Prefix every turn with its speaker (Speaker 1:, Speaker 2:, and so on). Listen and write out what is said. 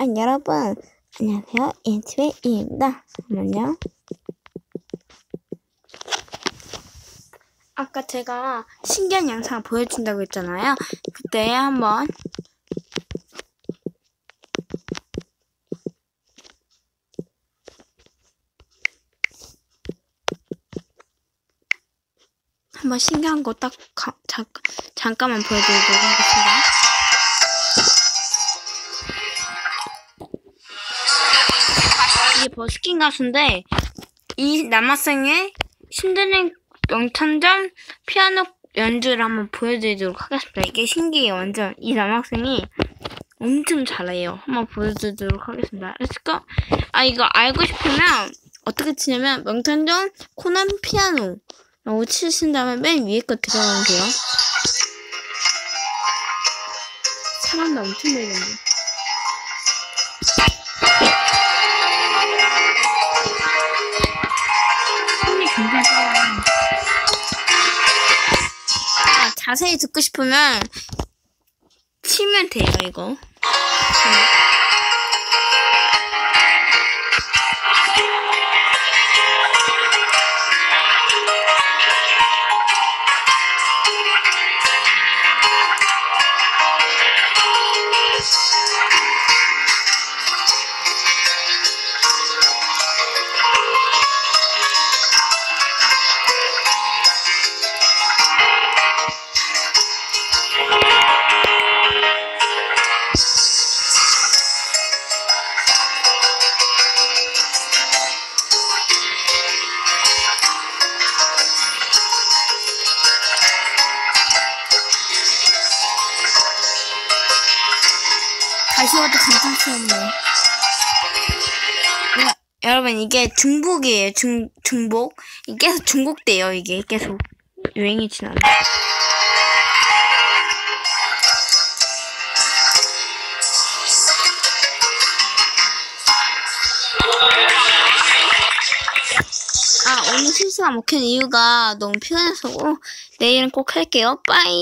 Speaker 1: 아, 여러분, 안녕하세요. 인트의 이입니다. 잠깐만요. 아까 제가 신기한 영상 보여준다고 했잖아요. 그때 한번 한번 신기한 거 딱 잠깐만 보여드리도록 하겠습니다. 이게 버스킹 가수인데 이 남학생의 신드링 명탄점 피아노 연주를 한번 보여드리도록 하겠습니다. 이게 신기해요. 완전 이 남학생이 엄청 잘해요. 한번 보여드리도록 하겠습니다. 렛츠고! 아 이거 알고 싶으면 어떻게 치냐면 명탄점 코난 피아노 라고 치신 다음에 맨 위에 거 들어가면 돼요. 사람도 엄청 내리는데. 자세히 듣고 싶으면 치면 돼요, 이거. 와도 괜찮겠네. 여러분 이게 중복이에요. 중 중복. 이게 계속 중복돼요. 이게 계속 유행이 지나는. 아 오늘 실수가 먹힌 이유가 너무 피곤해서 내일은 꼭 할게요. 빠이.